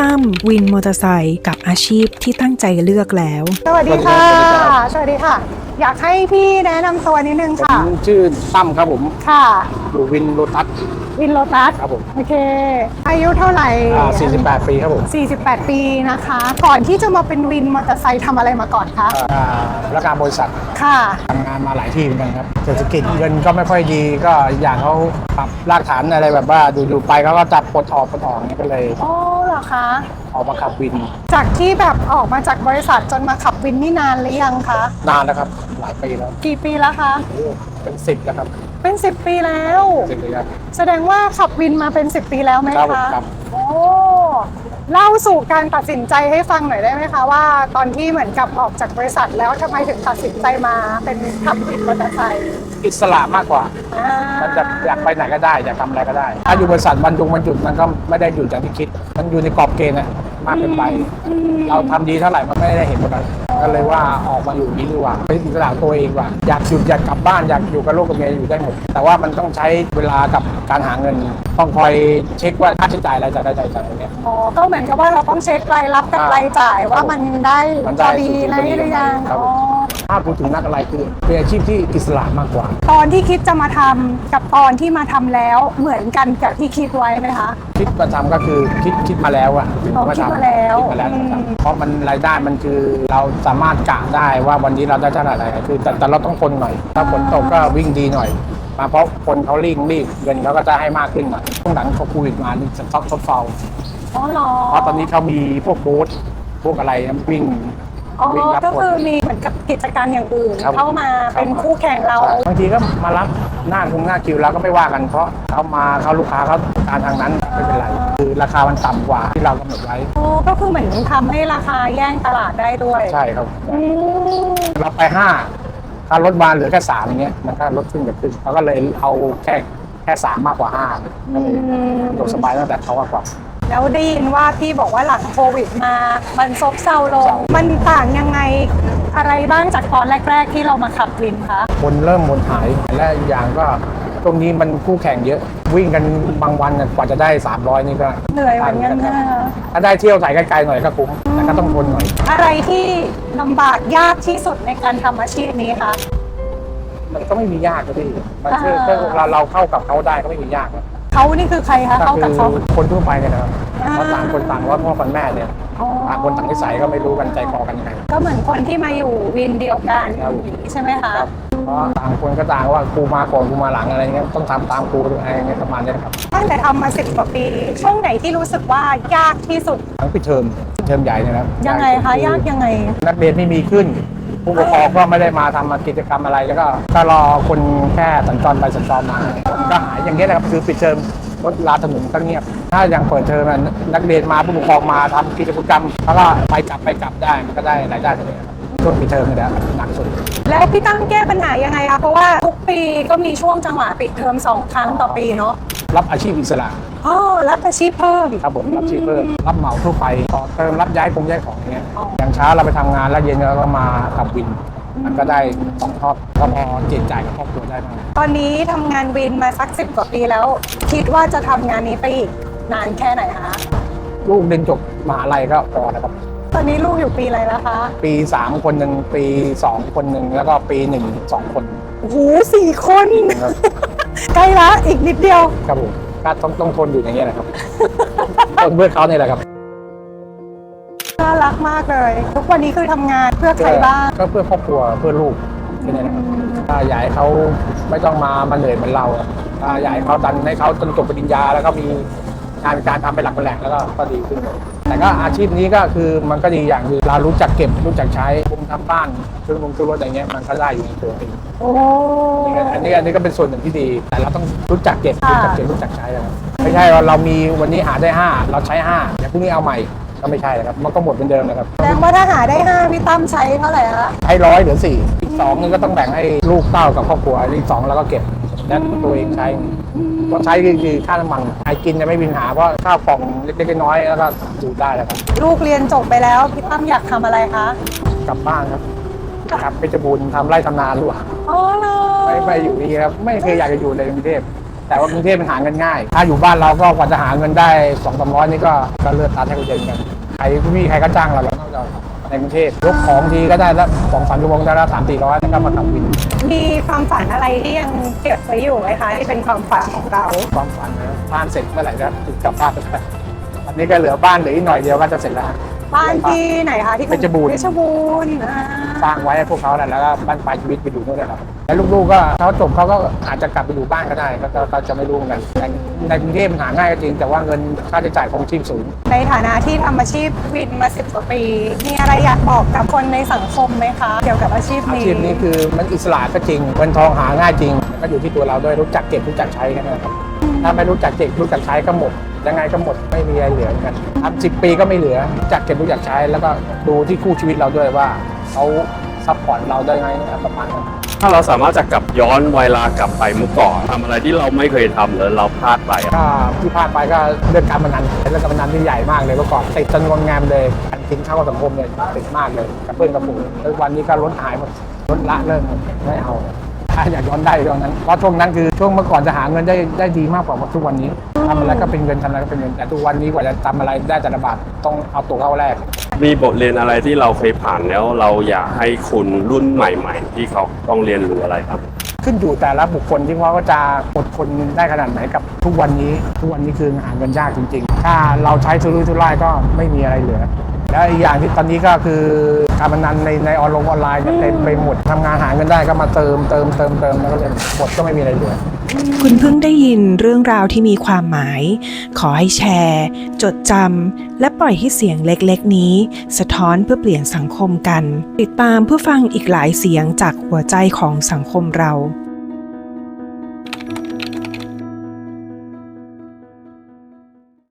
ตั้มวินมอเตอร์ไซค์กับอาชีพที่ตั้งใจเลือกแล้ว สวัสดีค่ะ สวัสดีครับสวัสดีค่ะ อยากให้พี่แนะนำตัวนิดนึงผค่ะ มชื่อตั้มครับผมค่ะ อยู่วินโรตัส วินโลตัสครับผม โอเค อายุเท่าไหร่ อ่า48 ปีครับผม48 ปีนะคะ ก่อนที่จะมาเป็นวินมอเตอร์ไซค์ทำอะไรมาก่อนคะ อ่าราชการบริษัทค่ะ ทำงานมาหลายที่เหมือนกันครับ เศรษฐกิจเงินก็ไม่ค่อยดีก็อย่างเขาปรับรากฐานอะไรแบบว่าอยู่ๆไปเขาก็จับปลดออกปลดออกเนี่ยก็เลยโอ้เหรอคะ ออกมาขับวินจากที่แบบออกมาจากบริษัทจนมาขับวินนี่นานหรือยังคะ นานแล้วครับ หลายปีแล้วกี่ปีแล้วคะ โอ้เป็นสิบแล้วครับเป็น 10 ปีแล้ว สิบเลยครับแสดงว่าขับวินมาเป็น 10 ปีแล้วไหมครับผมคะครับ โอ้เล่าสู่การตัดสินใจให้ฟังหน่อยได้ไหมคะว่า ตอนที่เหมือนกับออกจากบริษัทแล้วทำไมถึงตัดสินใจมาเป็นขับวินมอเตอร์ไซค์อิสระมากกว่า อ่ามันจะอยากไปไหนก็ได้อยากทำอะไรก็ได้ ถ้าอยู่บริษัทวันยุงวันหยุดมันก็ไม่ได้หยุดอย่างที่คิด มันอยู่ในกรอบเกณฑ์อะมากเกินไปเราทำดีเท่าไหร่มันไม่ได้เห็นผลอะไร ก็เลยว่าออกมาอยู่นี้ดีกว่าเป็นอิสระตัวเองกว่า อยากหยุดอยากกลับบ้านอยากอยู่กับลูกกับเมียอยู่ได้หมด แต่ว่ามันต้องใช้เวลากับการหาเงิน ต้องคอยเช็คว่าค่าใช้จ่ายอะไรจ่ายได้จ่ายจ่ายตรงเนี้ย อ๋อก็เหมือนกับว่าเราต้องเช็ครายรับกับรายจ่ายว่ามันได้มันพได้อดีไหมหรือยังครับอ๋อ ถ้าพูดถึงนักอะไรคือเป็นอาชีพที่อิสระมากกว่า ตอนที่คิดจะมาทำกับตอนที่มาทำแล้วเหมือนกันกับที่คิดไว้ไหมคะ คิดมาทำก็คือคิดคิดมาแล้วอะอ๋อคิดมาแล้วคิดมาแล้วอืมนะครับเพราะมันรายได้มันคือเราสามารถกะได้ว่าวันนี้เราได้เท่าไหร่คือแต่แต่เราต้องทนหน่อย ถ้าฝนตกก็วิ่งดีหน่อยมาเพราะคนเขารีบรีบเงินเขาก็จะให้มากขึ้นหน่อยช่วงหลังเขาโควิดมานี่จะต้องทดเฝ้าอ๋อเหรอเพราะตอนนี้เขามีพวกบูธพวกอะไรวิ่ง อ๋อ วิ่งรับก็คน คือมีเหมือนกับกิจการอย่างอื่น ครับเข้ามาเป็นคู่แข่งเราบางทีก็มารับหน้าคงหน้าคิวแล้วก็ไม่ว่ากันเพราะเขามาเขาลูกค้าเขาการทางนั้นไม่เป็นไรคือราคามันต่ำกว่าที่เรากำหนดไว้โอ้ก็คือเหมือนทำให้ราคาแย่งตลาดได้ด้วยใช่ครับ อืมเราไปห้าถ้ารถมาเหลือแค่สามอย่างเงี้ยมันก็ลดขึ้นกับขึ้นเขาก็เลยเอาแค่แค่สามมากกว่าห้าก็เลยสะดวกสบายตั้งแต่เขามากกว่า แล้วได้ยินว่าพี่บอกว่าหลังโควิดมา มันซบเซาลงเศร้ามันต่างยังไงอะไรบ้างจากตอนแรก ๆ ที่เรามาขับวินคะคนเริ่มหมดหายและอีกอย่างก็ตรงนี้มันคู่แข่งเยอะ วิ่งกันบางวันน่ะกว่าจะได้ 300 นี่ก็เหนื่อยเหมือนกันนะถ้าได้เที่ยวถ่ายไกลๆหน่อยก็คุ้มแต่ก็ต้องทนหน่อย อะไรที่ลำบากยากที่สุดในการทำอาชีพนี้คะมันก็ไม่มียากนะพี่มันคืออ่าถ้าเราเราเข้ากับเขาได้ก็ไม่มียากนะ เขานี่คือใครคะก็เขาคืกับเขาคนทั่วไปเนี่ยนะครับอ่า เพราะต่างคนต่างว่าพ่อคนแม่เนี่ยอ๋อต่างคนต่างนิสัยก็ไม่รู้กันใจคอกันยังไง ก็เหมือนคนที่มาอยู่วินเดียวกันครับใช่ไหมคะครับเพราะต่างคนก็ต่างว่ากูมาก่อนกูมาหลังอะไรเงี้ยต้องทำตามกูอะไรเงี้ยประมาณเนี้ยนะครับตั้งแต่ทำมาสิบกว่าปี ช่วงไหนที่รู้สึกว่ายากที่สุด ทั้งปิดเทอมปิดเทอมใหญ่เนี่ยนะครับยังไงคะ ยากยังไง นักเรียนไม่มีขึ้น ผู้ปกครองก็ไม่ได้มาทำกิจกรรมอะไร แล้วก็ก็รอคนแค่สัญจรไปสัญจรมาก็หายอย่างเงี้ยนะครับคือปิดเทอมรถลาถนนก็เงียบ ถ้ายังเปิดเทอมอะนักเรียนมาผู้ปกครองมาทำกิจกรรมแล้วก็ไปกลับไปกลับได้มันก็ได้รายได้ตรงนี้ครับช่วงปิดเทอมนี่แหละหนักสุด แล้วพี่ตั้งแก้ปัญหายังไงคะเพราะว่าทุกปีก็มีช่วงจังหวะปิดเทอมสองครั้งต่อปีเนาะ รับอาชีพอิสระ อ๋อรับอาชีพเพิ่ม ครับผมรับชีพเพิ่มรับเหมาทั่วไปต่อเติมรับย้ายคงย้ายของอย่างเงี้ยอ๋ออย่างเช้าเราไปทำงานแล้วเย็นเราก็มาขับวิน มันก็ได้สองทอบก็พอเจียดจ่ายกับครอบครัวได้บ้างตอนนี้ทำงานวินมาสักสิบกว่าปีแล้ว คิดว่าจะทำงานนี้ไปอีกนานแค่ไหนคะ ลูกเรียนจบมหาลัยก็พอนะครับ ตอนนี้ลูกอยู่ปีอะไรแล้วคะปีสามคนหนึ่งปีสองคนหนึ่งแล้วก็ปีหนึ่งสองคนโอ้โหสี่คน ครับ ใกล้ละอีกนิดเดียวครับผม ก็ต้องต้องทนอยู่อย่างเงี้ยนะครับทนเพื่อเขาเนี่ยแหละครับน่ารักมากเลย ทุกวันนี้คือทำงานเพื่อใครบ้าง ก็เพื่อครอบครัวเพื่อลูกแค่นี้นะครับถ้าอยากให้เขาไม่ต้องมามาเหนื่อยเหมือนเราถ้าอยากให้เขาดันให้เขาจนจบปริญญาแล้วก็มีงานการทำเป็นหลักเป็นแหล่งแล้วก็ก็ดีขึ้น แต่ก็อาชีพนี้ก็คือมันก็ดีอย่างคือเรารู้จักเก็บรู้จักใช้บุมทำบ้านซื้อบุมซื้อรถอะไรเงี้ยมันก็ได้อยู่ในตัวเองโอ้ อันนี้อันนี้ก็เป็นส่วนหนึ่งที่ดี แต่เราต้องรู้จักเก็บค่ะรู้จักเก็บรู้จักใช้นะครับไม่ใช่ว่าเรามีวันนี้หาได้ห้าเราใช้ห้าเดี๋ยวพรุ่งนี้เอาใหม่ก็ไม่ใช่นะครับมันก็หมดเป็นเดิมนะครับแสดงว่าถ้าหาได้ห้าพี่ตั้มใช้เท่าไหร่คะให้ร้อยเหลือสี่อีกสองนึงก็ต้องแบ่งให้ลูกเต้ากับครอบครัวอีกสองแล้วก็เก็บ และตัวเองใช้ก็ใช้คือคือค่าน้ำมันไอ้กินจะไม่มีปัญหาเพราะข้าวกล่องเล็กๆน้อยๆแล้วก็อยู่ได้แล้วครับลูกเรียนจบไปแล้วพี่ตั้มอยากทำอะไรคะกลับบ้านครับกลับเพชรบูรณ์ทำไร่ทำนาหรือเปล่าอ๋อเลไม่ยไม่อยู่นี่ครับไม่เคยอยากจะอยู่ในกรุงเทพแต่ว่ากรุงเทพมันหาเงินง่าย ถ้าอยู่บ้านเราก็กว่าจะหาเงินได้สองสามร้อยนี่ก็ก็เลือดตาแทบกระเด็นกันใครพี่ใครก็จ้างเราเราต้องเรา ในกรุงเทพยกของทีก็ได้ละสองสามชั่วโมงได้ละสามสี่ร้อยแล้วก็มาขับวิน มีความฝันอะไรที่ยังเก็บไว้อยู่ไหมคะที่เป็นความฝันของเรา ความฝันนะบ้านเสร็จเมื่อไหร่จะถึงกลับบ้านไปอันนี้ก็เหลือบ้านเหลืออีกหน่อยเดียวก็จะเสร็จแล้ว ฮะบ้านที่ไหนคะที่เพชรบูรณ์ เพชรบูรณ์อ่าสร้างไว้ให้พวกเขาแหละแล้วก็บ้านปลายชีวิตไปอยู่นู่นแหละครับแล้วลูกๆก็เขาจบเขาก็อาจจะกลับไปอยู่บ้านก็ได้ก็ก็ก็จะไม่รู้เหมือนกันในในกรุงเทพมันหาง่ายก็จริง แต่ว่าเงินค่าใช้จ่ายของชีพสูง ในฐานะที่ทำอาชีพวินมาสิบกว่าปี มีอะไรอยากบอกกับคนในสังคมไหมคะ เกี่ยวกับอาชีพอานี้ ชีพนี้คือมันอิสระก็จริงเงินทองหาง่ายจริงก็อยู่ที่ตัวเราด้วยรู้จักเก็บรู้จักใช้กันนะครับ ถ้าไม่รู้จักเก็บรู้จักใช้ก็หมด ยังไงก็หมดไม่มีอะไรเหลือกันทำสิบปีก็ไม่เหลือรู้จักเก็บรู้จักใช้แล้วก็ดูที่คู่ชีวิตเราด้วยว่าเขาซัพพอร์ตเราได้ไหมประมาณนั้นถ้าเราสามารถจะกลับย้อนเวลากลับไปเมื่อก่อนทำอะไรที่เราไม่เคยทำหรือเราพลาดไปอะก็ที่พลาดไปก็เรื่องการพนันเรื่องการพนันที่ใหญ่มากเลยเมื่อก่อนติดจนงนงามเลยการกินข้าวสังคมเนี่ยติดมากเลยกับเพื่อนกับฝูงแล้ววันนี้ก็ลดหายหมดลดละเริ่มไม่เอา ถ้าอยากย้อนได้ตอนนั้นเพราะช่วงนั้นคือช่วงเมื่อก่อนจะหาเงินได้ได้ดีมากกว่าทุกวันนี้ทำอะไรก็เป็นเงินทำอะไรก็เป็นเงินแต่ทุกวันนี้กว่าจะทำอะไรได้แต่ละบาทต้องเอาตัวเข้าแรก มีบทเรียนอะไรที่เราเคยผ่านแล้วเราอยากให้คุณรุ่นใหม่ ๆ ที่เขาต้องเรียนรู้อะไรครับ ขึ้นอยู่แต่ละบุคคลที่ว่าก็จะอดทนได้ขนาดไหนกับทุกวันนี้ ทุกวันนี้คือหาเงินยากจริง ๆ ถ้าเราใช้ทุรุ่ยทุร่ายก็ไม่มีอะไรเหลือ แล้วอีกอย่างที่ตอนนี้ก็คือการพนันในในออนไลน์เนี่ยเต็มไปหมดทำงานหาเงินได้ก็มาเติมเติมเติมเติมแล้วก็เลยหมดก็ไม่มีอะไรเหลือ คุณเพิ่งได้ยินเรื่องราวที่มีความหมาย ขอให้แชร์ จดจำและปล่อยให้เสียงเล็กๆ นี้ สะท้อนเพื่อเปลี่ยนสังคมกัน ติดตามเพื่อฟังอีกหลายเสียงจากหัวใจของสังคมเรา